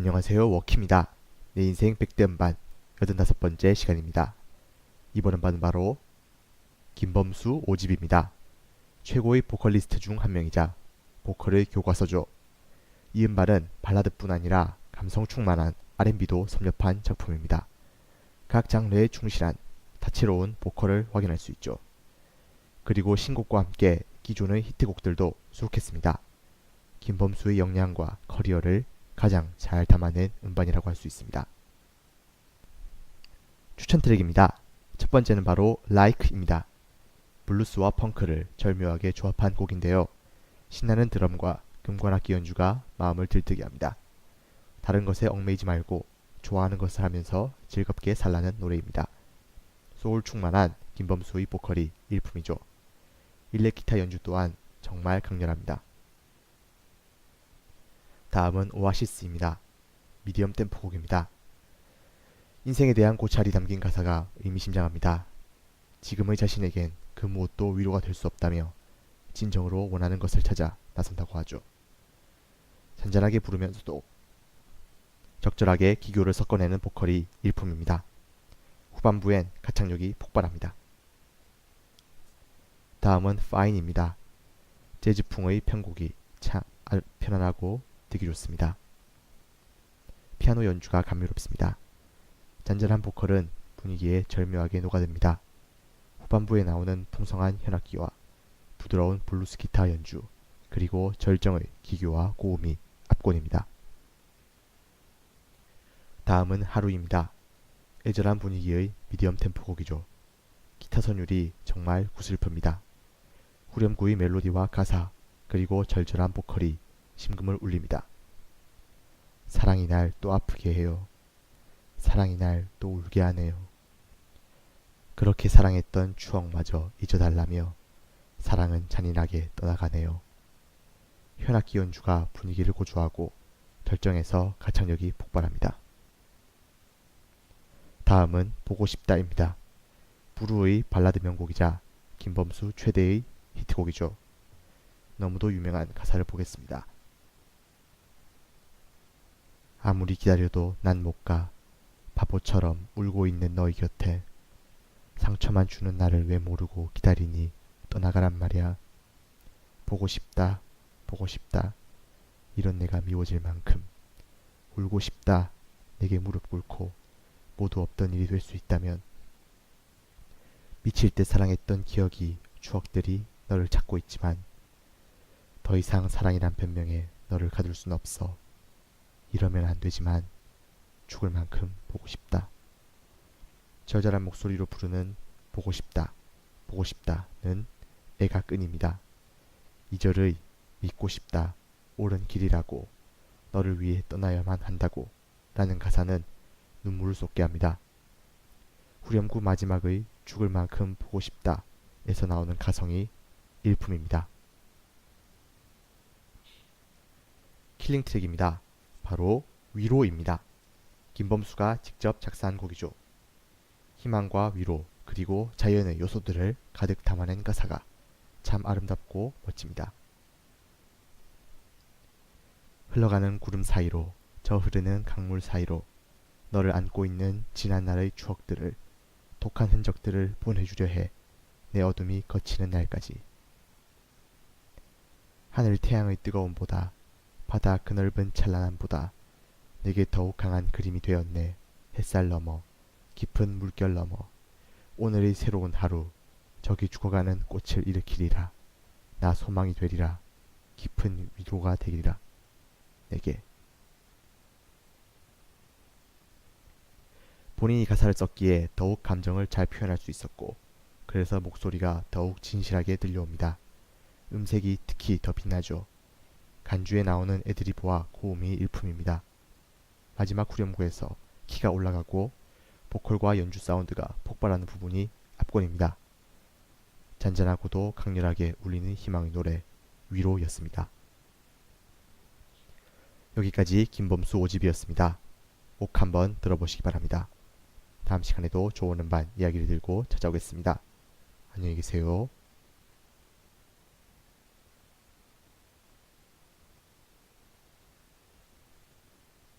안녕하세요 워키입니다. 내 인생 100대 음반 85번째 시간입니다. 이번 음반은 바로 김범수 5집입니다. 최고의 보컬리스트 중 한 명이자 보컬의 교과서죠. 이 음반은 발라드뿐 아니라 감성 충만한 R&B도 섭렵한 작품입니다. 각 장르에 충실한 다채로운 보컬을 확인할 수 있죠. 그리고 신곡과 함께 기존의 히트곡들도 수록했습니다. 김범수의 역량과 커리어를 가장 잘 담아낸 음반이라고 할 수 있습니다. 추천 트랙입니다. 첫 번째는 바로 Like입니다. 블루스와 펑크를 절묘하게 조합한 곡인데요. 신나는 드럼과 금관악기 연주가 마음을 들뜨게 합니다. 다른 것에 얽매이지 말고 좋아하는 것을 하면서 즐겁게 살라는 노래입니다. 소울 충만한 김범수의 보컬이 일품이죠. 일렉 기타 연주 또한 정말 강렬합니다. 다음은 오아시스입니다. 미디엄 템포 곡입니다. 인생에 대한 고찰이 담긴 가사가 의미심장합니다. 지금의 자신에겐 그 무엇도 위로가 될 수 없다며 진정으로 원하는 것을 찾아 나선다고 하죠. 잔잔하게 부르면서도 적절하게 기교를 섞어내는 보컬이 일품입니다. 후반부엔 가창력이 폭발합니다. 다음은 Fine입니다. 재즈풍의 편곡이 참 편안하고 듣기 좋습니다. 피아노 연주가 감미롭습니다. 잔잔한 보컬은 분위기에 절묘하게 녹아듭니다. 후반부에 나오는 풍성한 현악기와 부드러운 블루스 기타 연주, 그리고 절정의 기교와 고음이 압권입니다. 다음은 하루입니다. 애절한 분위기의 미디엄 템포 곡이죠. 기타 선율이 정말 구슬픕니다. 후렴구의 멜로디와 가사, 그리고 절절한 보컬이 심금을 울립니다. 사랑이 날 또 아프게 해요. 사랑이 날 또 울게 하네요. 그렇게 사랑했던 추억마저 잊어달라며 사랑은 잔인하게 떠나가네요. 현악기 연주가 분위기를 고조하고 절정에서 가창력이 폭발합니다. 다음은 보고 싶다입니다. 부르의 발라드 명곡이자 김범수 최대의 히트곡이죠. 너무도 유명한 가사를 보겠습니다. 아무리 기다려도 난 못 가. 바보처럼 울고 있는 너희 곁에 상처만 주는 나를 왜 모르고 기다리니 떠나가란 말이야. 보고 싶다, 보고 싶다. 이런 내가 미워질 만큼 울고 싶다. 내게 무릎 꿇고 모두 없던 일이 될 수 있다면 미칠 때 사랑했던 기억이 추억들이 너를 찾고 있지만 더 이상 사랑이란 변명에 너를 가둘 순 없어. 이러면 안 되지만 죽을 만큼 보고 싶다. 절절한 목소리로 부르는 보고 싶다, 보고 싶다는 애가 끈입니다. 2절의 믿고 싶다, 옳은 길이라고, 너를 위해 떠나야만 한다고 라는 가사는 눈물을 쏟게 합니다. 후렴구 마지막의 죽을 만큼 보고 싶다 에서 나오는 가성이 일품입니다. 킬링 트랙입니다. 바로 위로입니다. 김범수가 직접 작사한 곡이죠. 희망과 위로 그리고 자연의 요소들을 가득 담아낸 가사가 참 아름답고 멋집니다. 흘러가는 구름 사이로 저 흐르는 강물 사이로 너를 안고 있는 지난 날의 추억들을 독한 흔적들을 보내주려 해 내 어둠이 거치는 날까지 하늘 태양의 뜨거움보다 바다 그 넓은 찬란함보다 내게 더욱 강한 그림이 되었네. 햇살 너머 깊은 물결 너머 오늘의 새로운 하루 저기 죽어가는 꽃을 일으키리라. 나 소망이 되리라. 깊은 위로가 되리라. 내게. 본인이 가사를 썼기에 더욱 감정을 잘 표현할 수 있었고 그래서 목소리가 더욱 진실하게 들려옵니다. 음색이 특히 더 빛나죠. 간주에 나오는 애드리브와 고음이 일품입니다. 마지막 후렴구에서 키가 올라가고 보컬과 연주 사운드가 폭발하는 부분이 압권입니다. 잔잔하고도 강렬하게 울리는 희망의 노래 위로였습니다. 여기까지 김범수 5집이었습니다. 꼭 한번 들어보시기 바랍니다. 다음 시간에도 좋은 음반 이야기를 들고 찾아오겠습니다. 안녕히 계세요.